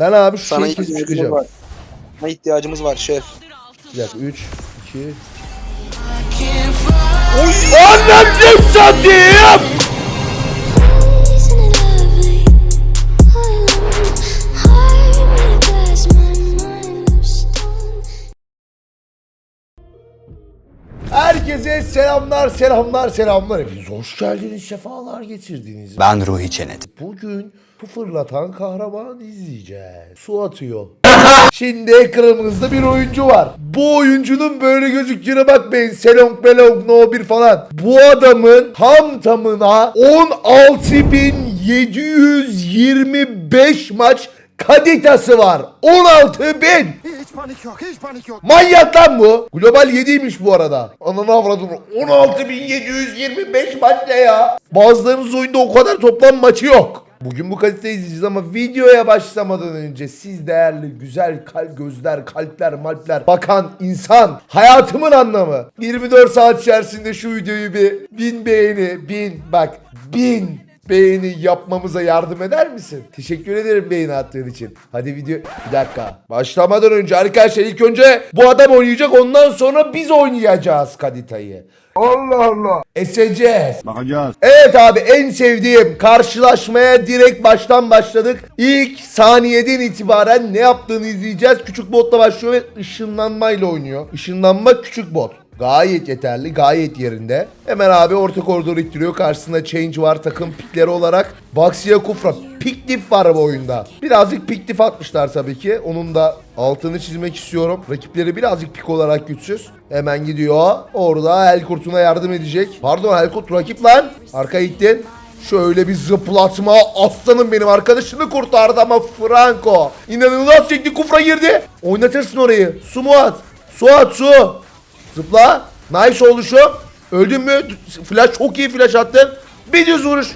Ben abi şu Sana ihtiyacımız çıkacağım. var. Sana ihtiyacımız var şef. Bir dakika 3, 2... Annem satayım! Herkese selamlar, selamlar, selamlar. Hepiniz hoş geldiniz, sefalar getirdiniz. Ben Ruhi Çenet. Bugün bu fırlatan kahraman izleyeceğiz. Su atıyor. Şimdi ekranımızda bir oyuncu var. Bu oyuncunun böyle gözüktüğüne bakmayın. Selong Belong No 1 falan. Bu adamın tam tamına 16.725 maç kaditası var. 16.000. Hiç panik yok, hiç panik yok. Manyak lan bu. Global 7'ymiş bu arada. Ananı avradım. 16.725 maç ne ya? Bazılarınız oyunda o kadar toplam maçı yok. Bugün bu kaliteyi izleyeceğiz ama videoya başlamadan önce siz değerli güzel kalp gözler, kalpler, malpler bakan insan hayatımın anlamı. 24 saat içerisinde şu videoyu bir bin beğeni, bin bak bin beğeni yapmamıza yardım eder misin? Teşekkür ederim beğeni attığın için. Hadi video... Bir dakika. Başlamadan önce arkadaşlar ilk önce bu adam oynayacak ondan sonra biz oynayacağız Kadita'yı. Allah Allah. Eseceğiz. Bakacağız. Evet abi en sevdiğim karşılaşmaya direkt baştan başladık. İlk saniyeden itibaren ne yaptığını izleyeceğiz. Küçük botla başlıyor ve ışınlanmayla oynuyor. Işınlanma küçük bot. Gayet yeterli, gayet yerinde. Hemen abi orta koridoru ittiriyor. Karşısında change var takım pikleri olarak. Baxia Kufra. Pik dip var bu oyunda. Birazcık pik dip atmışlar tabii ki. Onun da altını çizmek istiyorum. Rakipleri birazcık pik olarak güçsüz. Hemen gidiyor. Orada Helkurt'una yardım edecek. Pardon Helkurt rakip lan. Arka ittin. Şöyle bir zıplatma. Aslanım benim arkadaşını kurtardı ama Franco. İnanılmaz çekti. Kufra girdi. Oynatırsın orayı. Su mu at? Su at su. Zıpla. Nice oluşu. Öldün mü? Flash çok iyi flash attın. Bir düz vuruş.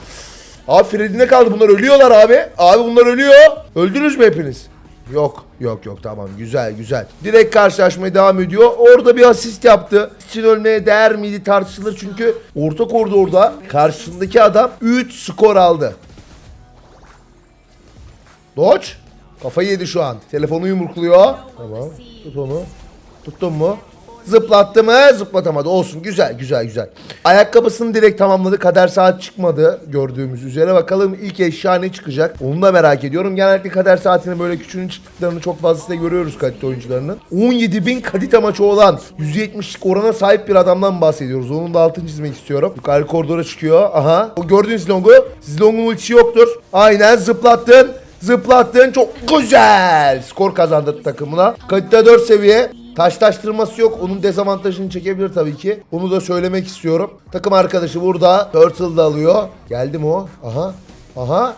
Abi Freddy ne kaldı? Bunlar ölüyorlar abi. Abi bunlar ölüyor. Öldünüz mü hepiniz? Yok. Yok yok tamam güzel güzel. Direkt karşılaşmaya devam ediyor. Orada bir asist yaptı. İçin ölmeye değer miydi tartışılır çünkü orta koridorda karşısındaki adam 3 skor aldı. Doç. Kafayı yedi şu an. Telefonu yumrukluyor. Tamam. Tut onu. Tuttun mu? Zıplattı mı? Zıplatamadı. Olsun. Güzel güzel güzel. Ayakkabısını direkt tamamladı. Kader saat çıkmadı gördüğümüz üzere. Bakalım ilk eşya ne çıkacak? Onu da merak ediyorum. Genellikle kader saatinin böyle küçüğünün çıktıklarını çok fazlasıyla görüyoruz kalite oyuncularının. 17.000 kalite maçı olan 170'lik orana sahip bir adamdan bahsediyoruz. Onun da altını çizmek istiyorum. Yukarı koridora çıkıyor. Aha. O gördüğünüz Zilong'u. Zilong'un ultisi yoktur. Aynen zıplattın. Zıplattın. Çok güzel. Skor kazandırdı takımına. Kalite 4 seviye. Taşlaştırması yok. Onun dezavantajını çekebilir tabii ki. Onu da söylemek istiyorum. Takım arkadaşı burada. Turtle da alıyor. Geldi mi o? Aha. Aha.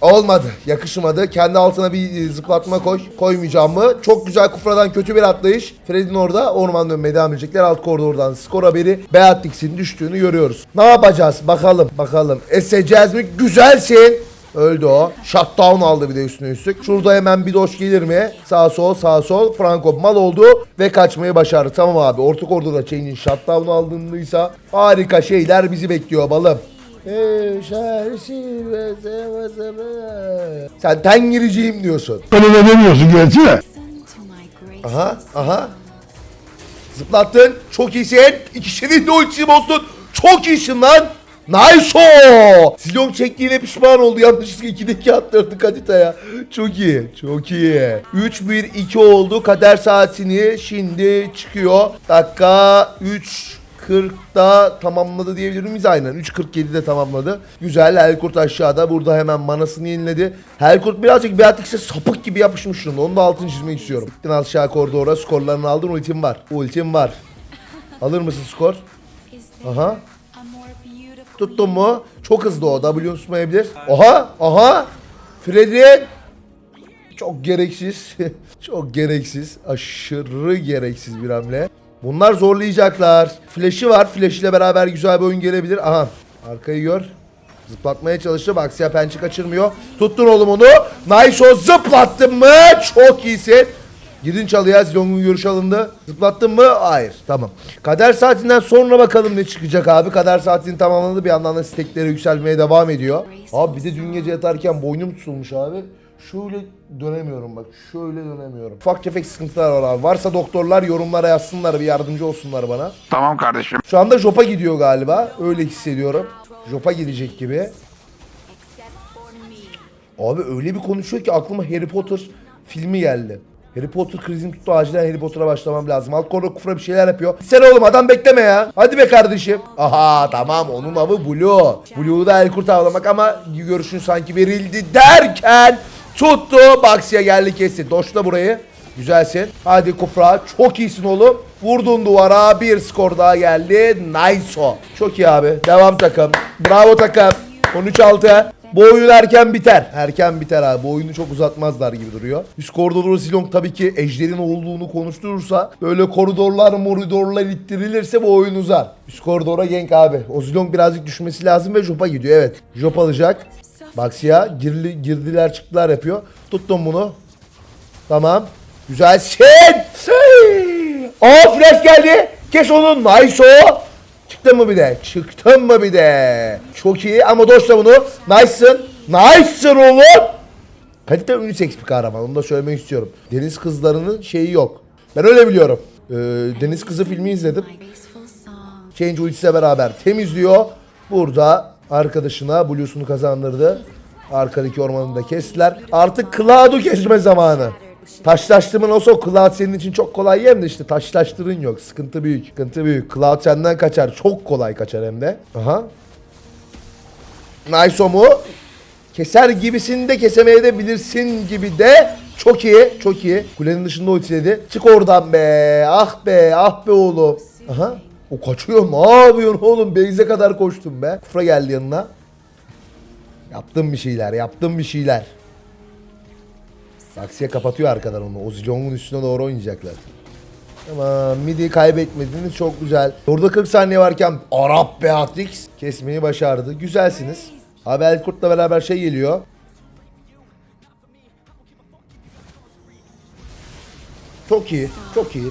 Olmadı. Yakışmadı. Kendi altına bir e, zıplatma koy. Koymayacağım mı? Çok güzel kufradan kötü bir atlayış. Fred'in orada orman dönmeye devam edecekler. Alt koridordan skor haberi. Beatrix'in düştüğünü görüyoruz. Ne yapacağız? Bakalım. Bakalım. Eseceğiz mi? Güzelsin. Öldü o. Shutdown aldı bir de üstüne üstlük. Şurada hemen bir doş gelir mi? Sağ sol sağ sol. Franco mal oldu ve kaçmayı başardı. Tamam abi. Orta koridorda Chain'in shutdown aldığındaysa harika şeyler bizi bekliyor balım. Sen tengiriciyim diyorsun. Öyle demiyorsun gerçi de. Aha aha. Zıplattın. Çok iyisin. İkişinin de ultisi bozdun. Çok iyisin lan. Nice o. Silon çektiğine pişman oldu. Yanlışlıkla 2'deki attırdı Kadita'ya. Çok iyi. Çok iyi. 3-1-2 oldu. Kader saatini şimdi çıkıyor. Dakika 3 40'da tamamladı diyebilir miyiz? Aynen 3.47'de tamamladı. Güzel Helkurt aşağıda. Burada hemen manasını yeniledi. Helkurt birazcık Beatrix'e sapık gibi yapışmış durumda. Onun da altını çizmek istiyorum. Gittin aşağı koridora. Skorlarını aldın. Ultim var. Ultim var. Alır mısın skor? Aha. Tuttun mu? Çok hızlı o. W tutmayabilir. Oha! Aha! Freddy! Çok gereksiz. Çok gereksiz. Aşırı gereksiz bir hamle. Bunlar zorlayacaklar. Flash'ı var. Flash ile beraber güzel bir oyun gelebilir. Aha. Arkayı gör. Zıplatmaya çalıştı. Aksiya pençe kaçırmıyor. Tuttun oğlum onu. Nice o. Zıplattın mı? Çok iyisin. Girin çalıya. Zilong'un görüş alındı. Zıplattın mı? Hayır. Tamam. Kader saatinden sonra bakalım ne çıkacak abi. Kader saatini tamamladı. Bir yandan da stekleri yükselmeye devam ediyor. Abi bir de dün gece yatarken boynum tutulmuş abi. Şöyle dönemiyorum bak. Şöyle dönemiyorum. Ufak tefek sıkıntılar var abi. Varsa doktorlar yorumlara yazsınlar bir yardımcı olsunlar bana. Tamam kardeşim. Şu anda Jop'a gidiyor galiba. Öyle hissediyorum. Jop'a gidecek gibi. Abi öyle bir konuşuyor ki aklıma Harry Potter filmi geldi. Harry Potter krizim tuttu acilen Harry Potter'a başlamam lazım. Alt koridor kufra bir şeyler yapıyor. Sen oğlum adam bekleme ya. Hadi be kardeşim. Aha tamam onun avı Blue. Blue'da el kurt avlamak ama görüşün sanki verildi derken tuttu. Baksiye geldi kesti. Doşla burayı. Güzelsin. Hadi Kufra. Çok iyisin oğlum. Vurdun duvara. Bir skor daha geldi. Nice o. Çok iyi abi. Devam takım. Bravo takım. 13-6. Bu oyun erken biter. Erken biter abi. Bu oyunu çok uzatmazlar gibi duruyor. Üst koridorda Zilong tabii ki Ejder'in olduğunu konuşturursa böyle koridorlar moridorlar ittirilirse bu oyun uzar. Üst koridora Genk abi. O Zilong birazcık düşmesi lazım ve Jop'a gidiyor. Evet. Jop alacak. Baksya girli, girdiler çıktılar yapıyor. Tuttum bunu. Tamam. Güzelsin. Aa flash geldi. Kes onu. Nice o. Çıktın mı bir de? Çıktın mı bir de? Çok iyi ama doşla bunu. Nice'sın. Nice'sın oğlum. Kalite unisex bir kahraman. Onu da söylemek istiyorum. Deniz kızlarının şeyi yok. Ben öyle biliyorum. Ee, Deniz Kızı filmi izledim. Change ultisiyle beraber temizliyor. Burada arkadaşına Blue'sunu kazandırdı. Arkadaki ormanını da kestiler. Artık Cloud'u kesme zamanı. Taşlaştırma nasıl o Cloud senin için çok kolay yem de işte taşlaştırın yok. Sıkıntı büyük. Sıkıntı büyük. Cloud senden kaçar. Çok kolay kaçar hem de. Aha. Nice mu? Keser gibisini de kesemeye de bilirsin gibi de çok iyi çok iyi. Kulenin dışında ultiledi. Çık oradan be. Ah be ah be oğlum. Aha. O kaçıyor. Ne yapıyorsun oğlum? Beyze kadar koştum be. Kufra geldi yanına. Yaptım bir şeyler. Yaptım bir şeyler. Saksiye kapatıyor arkadan onu. O Zilong'un üstüne doğru oynayacaklar. Tamam midi kaybetmediniz çok güzel. Orada 40 saniye varken Arap Beatrix kesmeyi başardı. Güzelsiniz. Abi Elkurt'la beraber şey geliyor. Çok iyi, çok iyi.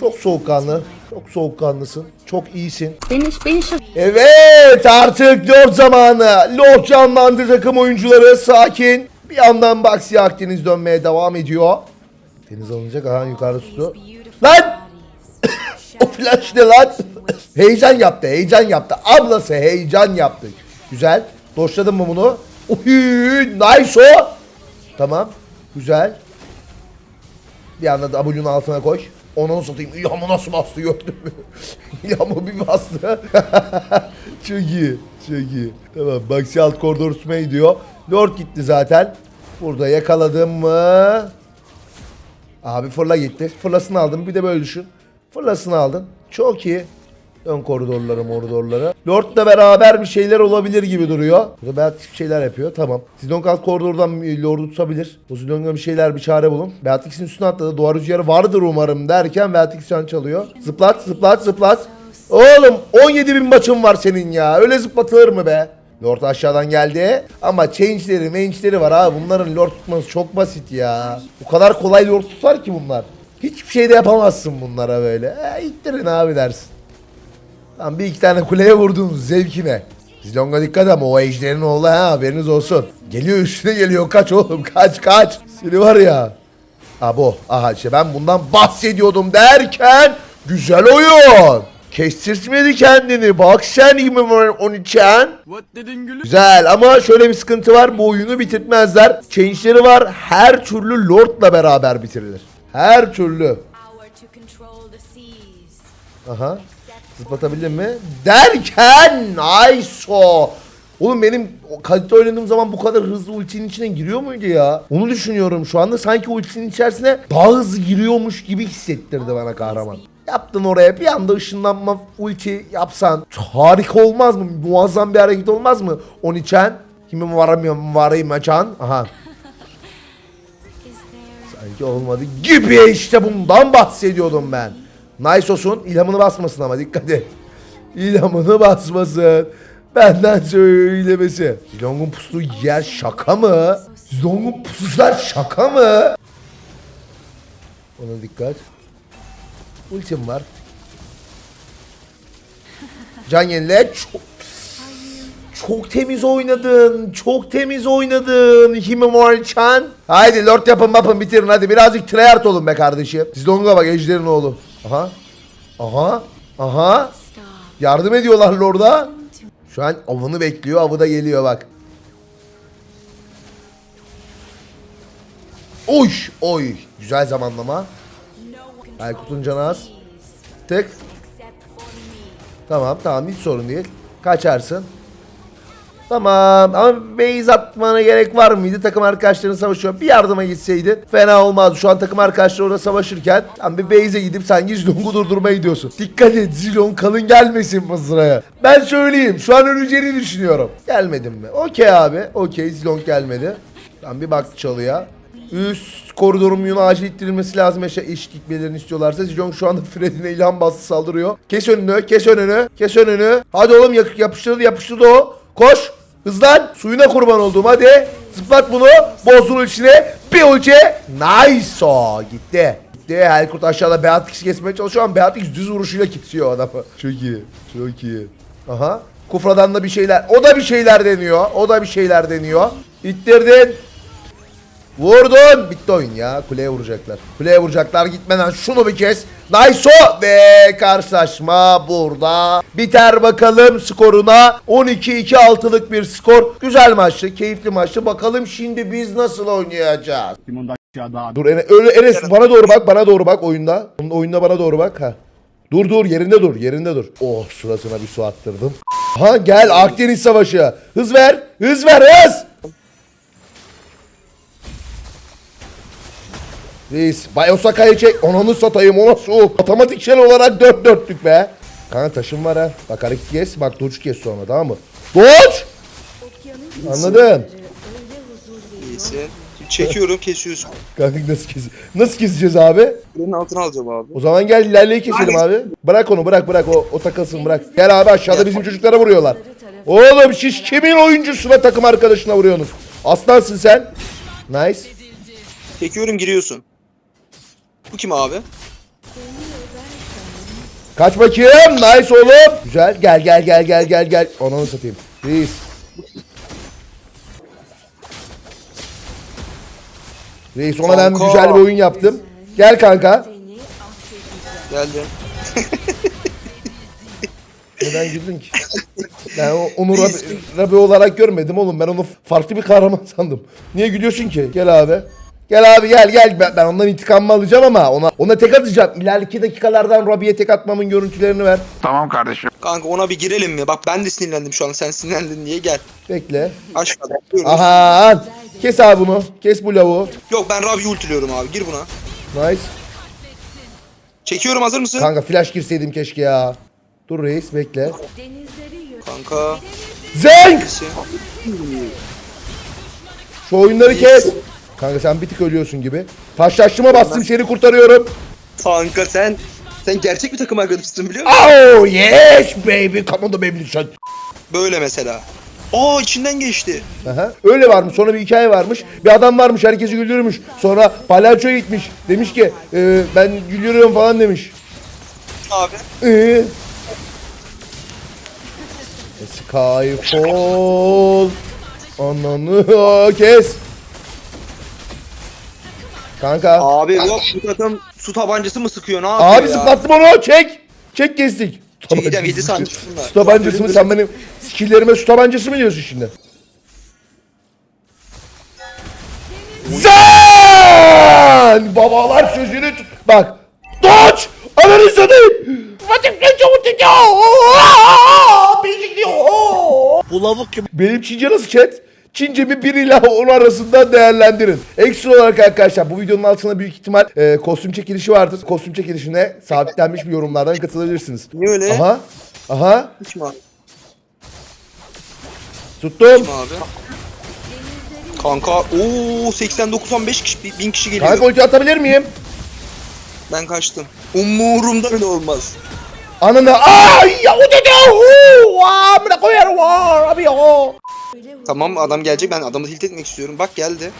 Çok soğukkanlı. Çok soğukkanlısın. Çok iyisin. Beni şaş- Evet artık Lord zamanı. Lord canlandı takım oyuncuları sakin. Bir yandan Baksi Akdeniz dönmeye devam ediyor. Deniz alınacak aha yukarı tuttu. Lan! o flash ne lan? heyecan yaptı heyecan yaptı. Ablası heyecan yaptı. Güzel. Doşladın mı bunu? Uy, nice o. Tamam. Güzel. Bir anda W'nun altına koş. Onu satayım. İlhamı nasıl bastı gördün mü? İlhamı bir bastı. çok iyi. Çok iyi. Tamam. Baxi alt koridor tutmaya gidiyor. Lord gitti zaten. Burada yakaladım mı? Abi fırla gitti. Fırlasını aldım. Bir de böyle düşün. Fırlasını aldın. Çok iyi. Ön koridorları moridorları. Lord'la beraber bir şeyler olabilir gibi duruyor. Burada Beatrix bir şeyler yapıyor. Tamam. Alt koridordan Lord'u tutabilir. O Zilong'a bir şeyler bir çare bulun. Beatrix'in üstüne atladı. Duvar rüzgarı vardır umarım derken Beatrix can çalıyor. Zıplat zıplat zıplat. Oğlum 17 bin maçın var senin ya. Öyle zıplatılır mı be? Lord aşağıdan geldi. Ama change'leri change'leri var abi. Bunların Lord tutması çok basit ya. O kadar kolay Lord tutar ki bunlar. Hiçbir şey de yapamazsın bunlara böyle. E, ittirin abi dersin. Lan bir iki tane kuleye vurdun zevkine. Zilong'a dikkat ama o ejderin oğlu ha haberiniz olsun. Geliyor üstüne geliyor kaç oğlum kaç kaç. Seni var ya. Abo aha işte ben bundan bahsediyordum derken güzel oyun. Kestirtmedi kendini. Bak sen gibi var onun için. Güzel ama şöyle bir sıkıntı var. Bu oyunu bitirtmezler. Change'leri var. Her türlü Lord'la beraber bitirilir. Her türlü. Aha. Zıplatabildim mi? Derken nice o. Oğlum benim kalite oynadığım zaman bu kadar hızlı ultinin içine giriyor muydu ya? Onu düşünüyorum şu anda. Sanki ultinin içerisine daha hızlı giriyormuş gibi hissettirdi bana kahraman. Yaptın oraya bir anda ışınlanma ulti yapsan harika olmaz mı? Muazzam bir hareket olmaz mı? Onun için kimi varamıyorum varayım açan. Aha. Sanki olmadı gibi işte bundan bahsediyordum ben. Nice olsun. İlhamını basmasın ama dikkat et. İlhamını basmasın. Benden söylemesi. Zilong'un pusuduğu yer şaka mı? Zilong'un pusuşlar şaka mı? Ona dikkat. Ultim var. Can yenile çok, Çok temiz oynadın. Çok temiz oynadın. Himimori-chan. Haydi lord yapın yapın bitirin hadi. Birazcık tryhard olun be kardeşim. Zilong'a bak ejderin oğlu. Aha. Aha. Aha. Yardım ediyorlar lorda. Şu an avını bekliyor. Avı da geliyor bak. Oy. Oy. Güzel zamanlama. Aykut'un canı az. Tık. Tamam tamam hiç sorun değil. Kaçarsın. Tamam ama base atmana gerek var mıydı? Takım arkadaşların savaşıyor. Bir yardıma gitseydin fena olmazdı. Şu an takım arkadaşları orada savaşırken tam bir base'e gidip sanki Zilong'u durdurmaya gidiyorsun. Dikkat et Zilong kalın gelmesin Mızra'ya. Ben söyleyeyim şu an öleceğini düşünüyorum. Gelmedin mi? Okey abi. Okey Zilong gelmedi. Ben bir baktı çalıya. Üst koridorun yönü acil ittirilmesi lazım eşe iş gitmelerini istiyorlarsa. Zilong şu anda Freddy'ne ilham bastı saldırıyor. Kes önünü, kes önünü, kes önünü. Hadi oğlum yapıştırdı, yapıştırdı o. Koş, hızlan. Suyuna kurban olduğum hadi. Zıplat bunu, bozdun içine. Bir ulti. Nice o. Gitti. Gitti. Helkurt aşağıda Beatrix kesmeye çalışıyor ama Beatrix düz vuruşuyla kesiyor adamı. Çok iyi, çok iyi. Aha. Kufradan da bir şeyler. O da bir şeyler deniyor. O da bir şeyler deniyor. İttirdin. Vurdun. Bitti oyun ya. Kuleye vuracaklar. Kuleye vuracaklar. Gitmeden şunu bir kes. Nice o. Ve karşılaşma burada. Biter bakalım skoruna. 12-2 altılık bir skor. Güzel maçtı. Keyifli maçtı. Bakalım şimdi biz nasıl oynayacağız? Dur Enes, öyle Enes bana doğru bak. Bana doğru bak oyunda. Oyunda bana doğru bak. ha. Dur dur yerinde dur. Yerinde dur. Oh suratına bir su attırdım. Ha gel Akdeniz Savaşı. Hız ver. Hız ver hız. Reis Bay Osaka'yı çek. Ananı satayım ona su. Matematiksel olarak dört dörtlük be. Kanka taşım var ha. Bak hareket kes. Bak doç kes sonra tamam mı? Anladın? İyisin. Şimdi çekiyorum kesiyorsun. Kanka nasıl kes Nasıl keseceğiz abi? Buranın altına alacağım abi. O zaman gel ilerleyi keselim abi. Bırak onu bırak bırak o, o takılsın bırak. Gel abi aşağıda bizim çocuklara vuruyorlar. Oğlum siz kimin oyuncusuna takım arkadaşına vuruyorsunuz? Aslansın sen. Nice. Çekiyorum giriyorsun. Bu kim abi? Kaç bakayım. Nice oğlum. Güzel. Gel gel gel gel gel gel. Onu satayım. Reis. Reis ona ben Kanka. güzel bir oyun yaptım. Gel kanka. Geldim. Neden güldün ki? Ben o- onu Rabi, Rabi olarak görmedim oğlum. Ben onu farklı bir kahraman sandım. Niye gülüyorsun ki? Gel abi. Gel abi gel gel. Ben, ben ondan intikamımı alacağım ama ona ona tek atacağım. İleriki dakikalardan Rabi'ye tek atmamın görüntülerini ver. Tamam kardeşim. Kanka ona bir girelim mi? Bak ben de sinirlendim şu an. Sen sinirlendin diye gel. Bekle. Aşağıda. Buyurun. Aha. Kes abi bunu. Kes bu lavuğu. Yok ben Rabi'yi ultiliyorum abi. Gir buna. Nice. Çekiyorum hazır mısın? Kanka flash girseydim keşke ya. Dur reis bekle. Kanka. Zenk! Şu oyunları kes. Kanka sen bir tık ölüyorsun gibi. Taşlaştıma bastım seni kurtarıyorum. Kanka sen sen gerçek bir takım arkadaşısın biliyor musun? Oh yes baby. Come on the baby shot. Böyle mesela. Aa içinden geçti. Aha. Öyle varmış. Sonra bir hikaye varmış. Bir adam varmış. Herkesi güldürmüş. Sonra palyaçoya gitmiş. Demiş ki "Ee, ben gülüyorum falan demiş. Abi. Ee? Skyfall. Ananı kes. Kanka. Abi yok bu takım su tabancası mı sıkıyor ne yapıyor Abi ya? zıplattım onu. Çek. Çek kestik. Çekeceğim 7 saniye şunlar. Su tabancası mı? Sen benim skilllerime su tabancası mı diyorsun şimdi? Zen! Babalar sözünü tut. Bak. Doç! Ananı satayım! Fatih ne çabuk Bu lavuk kim? Benim Çince nasıl chat? Çincemi 1 ile 10 arasında değerlendirin. Ekstra olarak arkadaşlar bu videonun altına büyük ihtimal e, kostüm çekilişi vardır. Kostüm çekilişine sabitlenmiş bir yorumlardan katılabilirsiniz. Niye öyle? Aha. Aha. Kim abi? Tuttum. Kim abi? Kanka ooo 89-15 kişi 1000 kişi geliyor. Kanka ulti atabilir miyim? Ben kaçtım. Umurumda bile olmaz. Ananı ay ya o dedi hu amına koyarım var abi o. Tamam adam gelecek ben adamı tilt etmek istiyorum. Bak geldi.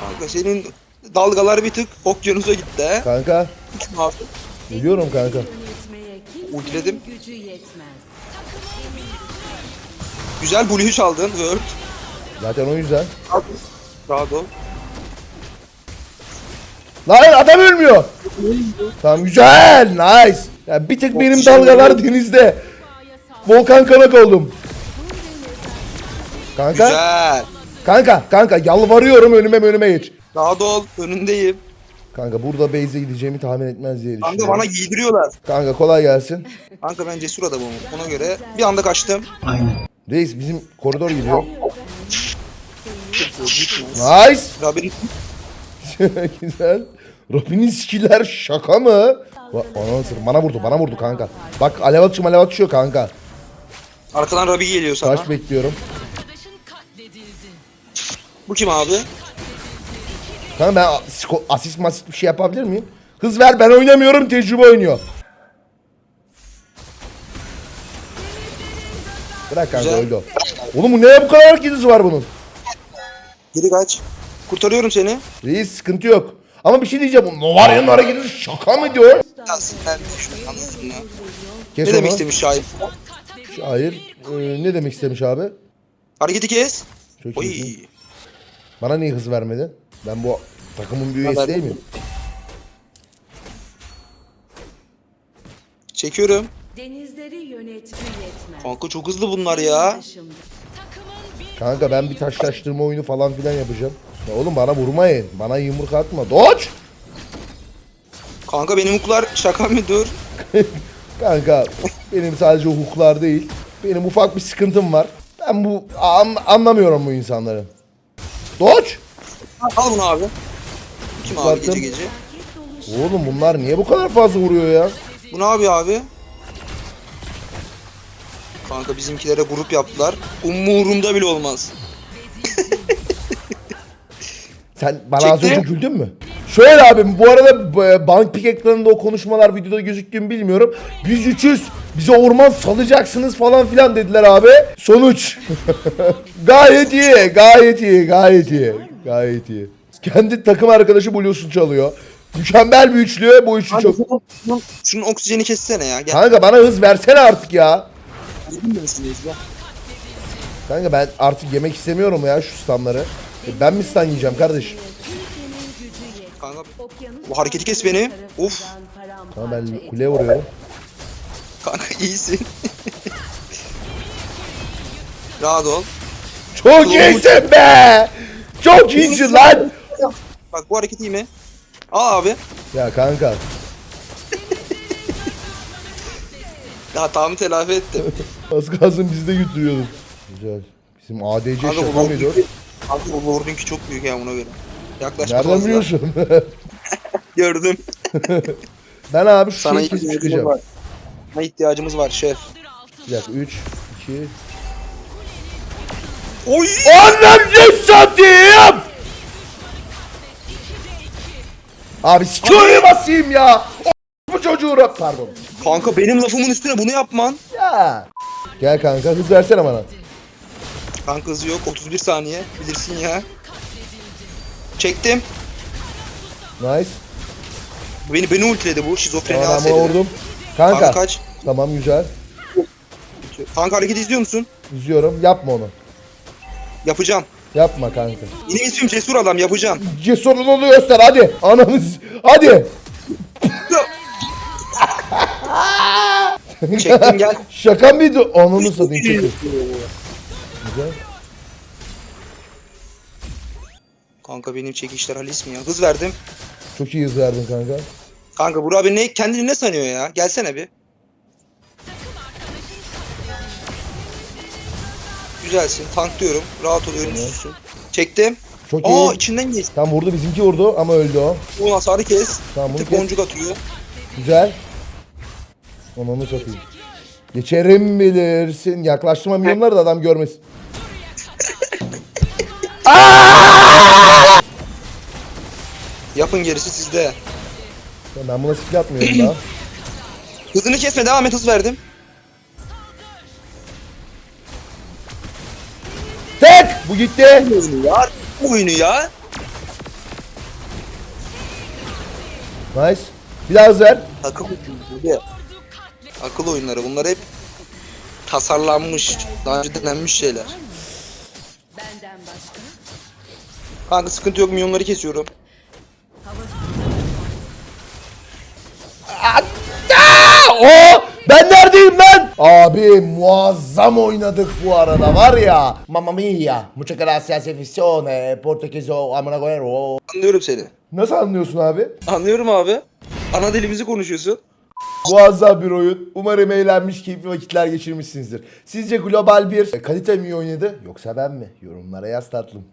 Kanka senin dalgalar bir tık okyanusa gitti he. Kanka biliyorum kanka. Ultiledim. gücü yetmez. Güzel Blue'yu çaldın. Word. Zaten o yüzden. Rahat ol. Lan adam ölmüyor. Tamam güzel. Nice. Ya bir tek benim dalgalar denizde. Volkan kanak oldum. Kanka, Güzel. kanka, kanka yalvarıyorum önüme önüme geç. Rahat ol. Önündeyim. Kanka burada base'e gideceğimi tahmin etmez diye Kanka düşünüyorum. bana giydiriyorlar. Kanka kolay gelsin. Kanka ben cesur adamım. Ona göre bir anda kaçtım. Reis bizim koridor gidiyor. Nice. Rabin Güzel. Robin'in skiller şaka mı? Ba- Ana sır bana vurdu bana vurdu kanka. Bak alev atışım alev atışıyor kanka. arkadan Rabi geliyor sana. Taş bekliyorum. Bu kim abi? Kanka ben sko- asist masist bir şey yapabilir miyim? Hız ver ben oynamıyorum tecrübe oynuyor. Bırak kanka Güzel. öldü o. Oğlum bu ne bu kadar hızı var bunun? Geri kaç. Kurtarıyorum seni. Reis sıkıntı yok. Ama bir şey diyeceğim. Bu Novaria'nın hareketi şaka mı diyor? Ya sen şunu anladın ya. Kes Ne onu. demek istemiş şair? Hayır. Ee, ne demek istemiş abi? Hareketi kes. Çok Oy. iyisin. Bana niye hız vermedin? Ben bu takımın bir üyesi değil miyim? Çekiyorum. Denizleri yönet yönetmen. Kanka çok hızlı bunlar ya. Kanka ben bir taşlaştırma oyunu falan filan yapacağım. Ya oğlum bana vurmayın. Bana yumruk atma. Doç! Kanka benim hukuklar şaka mı dur? Kanka benim sadece hukuklar değil. Benim ufak bir sıkıntım var. Ben bu an- anlamıyorum bu insanları. Doç! Al bunu abi. Kim abi gece gece? Oğlum bunlar niye bu kadar fazla vuruyor ya? Bu ne yapıyor abi? Kanka bizimkilere grup yaptılar. Umurumda bile olmaz. Sen bana az Çekti. önce güldün mü? Şöyle abim bu arada e, bank pik ekranında o konuşmalar videoda gözüktüğümü bilmiyorum. Biz üçüz. Bize orman salacaksınız falan filan dediler abi. Sonuç. gayet iyi. Gayet iyi. Gayet iyi. Gayet iyi. Kendi takım arkadaşı Blues'un çalıyor. Mükemmel bir üçlü. Bu üçlü çok... Şunun oksijeni kessene ya. Gel. Kanka bana hız versene artık ya. Yedim ben seni izle. Kanka ben artık yemek istemiyorum ya şu stunları. E, Ben mi stun yiyeceğim kardeş? Kanka bu hareketi kes beni. Uf. Tamam ben kuleye vuruyorum. Kanka iyisin. Rahat ol. Çok iyisin be! Çok iyisin lan! Bak bu hareket iyi mi? Al abi. Ya kanka Ya hatamı telafi ettim. az kalsın bizi de götürüyordun. Güzel. Bizim ADC şaka mıydı kanka bu Lord'unki çok büyük ya buna göre. Yaklaşma Nereden fazla. biliyorsun? Gördüm. ben abi şu Sana ihtiyacımız çıkacağım. var. Sana ihtiyacımız var şef. Bir dakika 3, 2... Oy! Anlamsız satayım! Abi sikiyonu basayım ya! O bu çocuğu rap pardon. Kanka benim lafımın üstüne bunu yapman. Ya. Gel kanka hız versene bana. Kanka hızı yok 31 saniye bilirsin ya. Çektim. Nice. Beni beni ultiledi bu şizofreni Tamam ama vurdum. Kanka Kanka. kaç. Tamam güzel. Kanka hareketi izliyor musun? Üzüyorum. Yapma onu. Yapacağım. Yapma kanka. Yine ismim cesur adam yapacağım. Cesurluğunu göster hadi. Anamız. Hadi. Çektim gel. Şaka mıydı? Ananı satayım çekil. Güzel. Kanka benim çekişler halis mi ya? Hız verdim. Çok iyi hız verdin kanka. Kanka Burak abi ne, kendini ne sanıyor ya? Gelsene bir. Güzelsin. Tanklıyorum. Rahat ol ölümsüzsün. Çektim. Çok Aa iyi. içinden geçti. Tam vurdu bizimki vurdu ama öldü o. Bu hasarı kes. Tamam, Bir bunu tık kes. boncuk atıyor. Güzel. Ananı satayım. Geçerim bilirsin. Yaklaştım amyonları da adam görmesin. Yapın gerisi sizde. Ya Ben buna skill atmıyorum daha. Hızını kesme devam et hız verdim. Tek! Bu gitti. Oyunu ya. Bu oyunu ya. Nice. Bir daha hız ver. Takım oyunu. Akıl oyunları bunlar hep tasarlanmış, daha önce denenmiş şeyler. Benden başka. Kanka sıkıntı yok milyonları kesiyorum. O ben neredeyim ben? Abi muazzam oynadık bu arada var ya. Mamma mia. Muchas gracias afizione. Portekizo amına koyarım. Anlıyorum seni. Nasıl anlıyorsun abi? Anlıyorum abi. Ana dilimizi konuşuyorsun. Muazzam bir oyun. Umarım eğlenmiş, keyifli vakitler geçirmişsinizdir. Sizce global bir kalite mi oynadı yoksa ben mi? Yorumlara yaz tatlım.